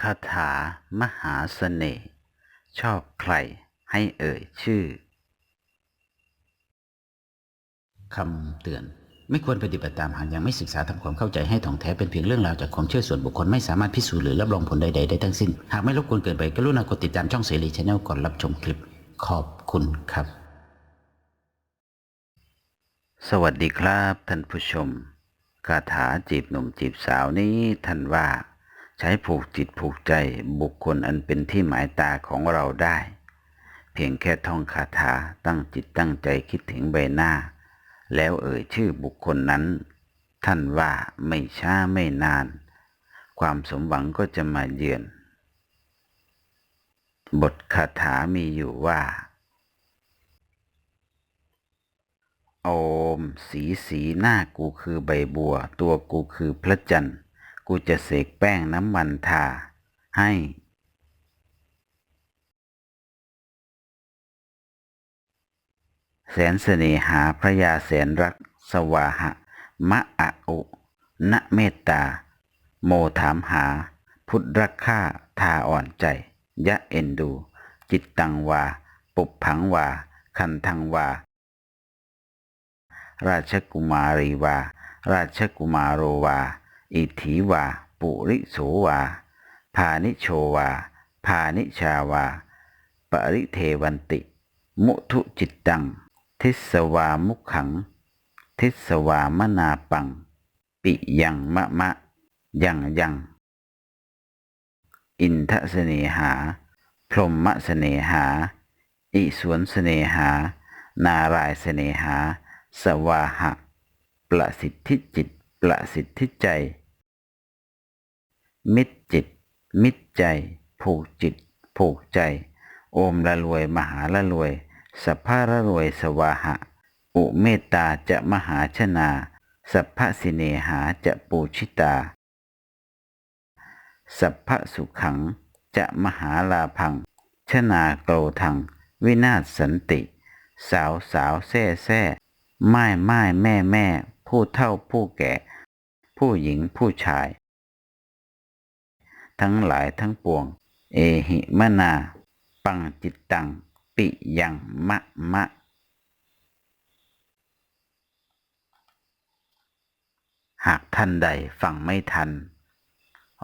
คาถามหาเสน่ห์ชอบใครให้เอ่ยชื่อคำเตือน ไม่ควรปฏิบัติตามหากยังไม่ศึกษาทำความเข้าใจให้ถ่องแท้เป็นเพียงเรื่องราวจากความเชื่อส่วนบุคคลไม่สามารถพิสูจน์หรือรับรองผลใด ๆ ได้ทั้งสิ้น หากไม่รบกวนเกินไปกรุณากดติดตามช่องเสรีชาแนลก่อนรับชมคลิป ขอบคุณครับ สวัสดีครับท่านผู้ชมคาถาจีบหนุ่มจีบสาวนี้ท่านว่า ใช้ผูกจิตผูกใจบุคคลอันเป็นที่หมายตาของเราได้ เพียงแค่ท่องคาถาตั้งจิตตั้งใจคิดถึงใบหน้า แล้วเอ่ยชื่อบุคคลนั้น ท่านว่าไม่ช้าไม่นาน ความสมหวังก็จะมาเยือน บทคาถามีอยู่ว่า โอม สีสีหน้ากูคือใบบัว ตัวกูคือพระจันทร์ กูจะเสกแป้งน้ำมันทาให้ แสนเสน่หาพระยาแสนรัก สวาหะ มะอะอุณเมตตา โมถามหา พุทธรักข้าทาอ่อนใจ ยะเอ็นดู จิตตังวา ปุบผังวา คันทังวา ราชกุมารีวา ราชกุมารโรวา อิทธิวา ปุริโสวา พานิโชวา พานิชาวา ปริเทวันติ มุทุจิตตัง ทิสวามุขัง ทิสวามนาปัง ปิยังมะมะ ยังยัง อินทเสเนหา พรหมเสเนหา อิสวนเสเนหา นารายเสเนหา สวาหะ ประสิทธิจิตประสิทธิใจ มิตรจิต มิตรใจ ผูกจิต ผูกใจ โอมละรวยมหาละรวยสัพพะละรวยสวาหะ อุเมตตาจะมหาชนาสัพพะสิเนหาจะปูชิตา สัพพะสุขังจะมหาลาพัง ชนาโกรทัง วินาศสันติ สาวสาวแซ่แซ่ไม้ไม้แม่แม่ ผู้เฒ่าผู้แก่ ผู้หญิงผู้ชาย ทั้งหลายทั้งปวง เอหิมนา ปังจิตตัง ปิยังมะมะหากท่านใดฟังไม่ทัน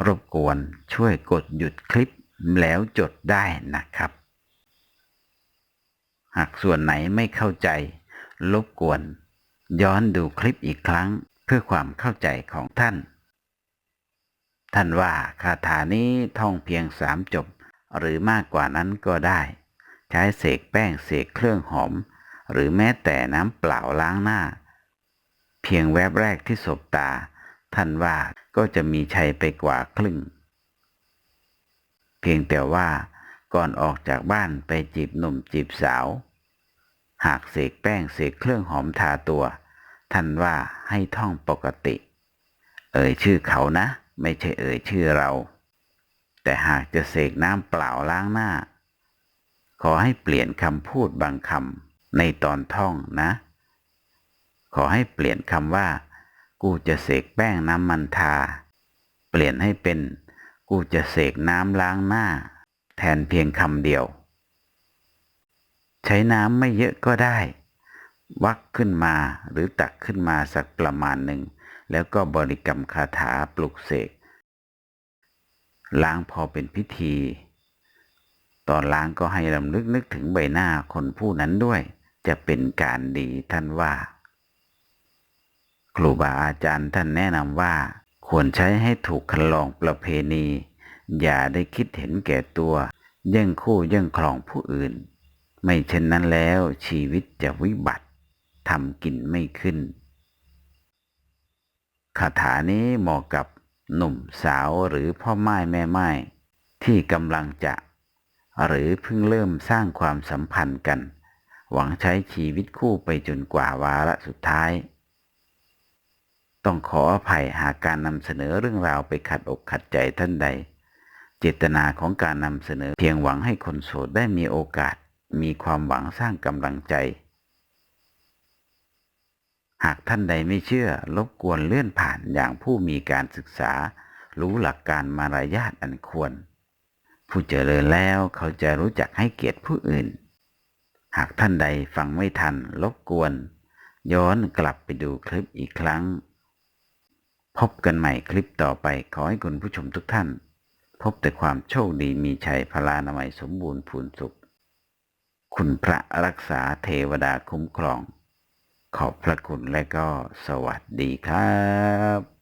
รบกวนช่วยกดหยุดคลิปแล้วจดได้นะครับ หากส่วนไหนไม่เข้าใจ รบกวน ย้อนดูคลิปอีกครั้งเพื่อความเข้าใจของท่าน ท่านว่าคาถานี้ท่องเพียงสามจบ หรือมากกว่านั้นก็ได้ ใช้เสกแป้งเสกเครื่องหอม หรือแม้แต่น้ำเปล่าล้างหน้า เพียงแวบแรกที่สบตา ท่านว่าก็จะมีชัยไปกว่าครึ่ง เพียงแต่ว่าก่อนออกจากบ้านไปจีบหนุ่มจีบสาว หากเสกแป้งเสกเครื่องหอมทาตัว ท่านว่าให้ท่องปกติ เอ่ยชื่อเขานะ ไม่ใช่เอ่ยชื่อเรา แต่หากจะเสกน้ำเปล่าล้างหน้า ขอให้เปลี่ยนคำพูดบางคำในตอนท่องนะ ขอให้เปลี่ยนคำว่า กูจะเสกแป้งน้ำมันทา เปลี่ยนให้เป็น กูจะเสกน้ำล้างหน้า แทนเพียงคำเดียว ใช้น้ำไม่เยอะก็ได้ วักขึ้นมาหรือตักขึ้นมาสักประมาณหนึ่ง แล้วก็บริกรรมคาถาปลุกเสกล้างพอเป็นพิธี ตอนล้างก็ให้รำลึกนึกถึงใบหน้าคนผู้นั้นด้วย จะเป็นการดีท่านว่า ครูบาอาจารย์ท่านแนะนำว่า ควรใช้ให้ถูกคันลองประเพณี อย่าได้คิดเห็นแก่ตัวแย่งคู่แย่งครองผู้อื่น ไม่เช่นนั้นแล้วชีวิตจะวิบัติทำกินไม่ขึ้น คาถานี้เหมาะกับหนุ่มสาวหรือพ่อไม้แม่ไม้ที่กำลังจะ หรือเพิ่งเริ่มสร้างความสัมพันธ์กัน หวังใช้ชีวิตคู่ไปจนกว่าวาระสุดท้าย ต้องขออภัยหากการนำเสนอเรื่องราวไปขัดอกขัดใจท่านใด เจตนาของการนำเสนอเพียงหวังให้คนโสดได้มีโอกาส มีความหวังสร้างกำลังใจ หากท่านใดไม่เชื่อรบกวนเลื่อนผ่านอย่างผู้มีการศึกษา รู้หลักการมารยาทอันควร ผู้เจริญแล้วเขาจะรู้จักให้เกียรติผู้อื่น หากท่านใดฟังไม่ทันรบกวน ย้อนกลับไปดูคลิปอีกครั้ง พบกันใหม่คลิปต่อไปขอให้คุณผู้ชมทุกท่าน พบแต่ความโชคดีมีชัยพลานามัยสมบูรณ์พูนสุข คุณพระรักษาเทวดาคุ้มครอง ขอบพระคุณและก็สวัสดีครับ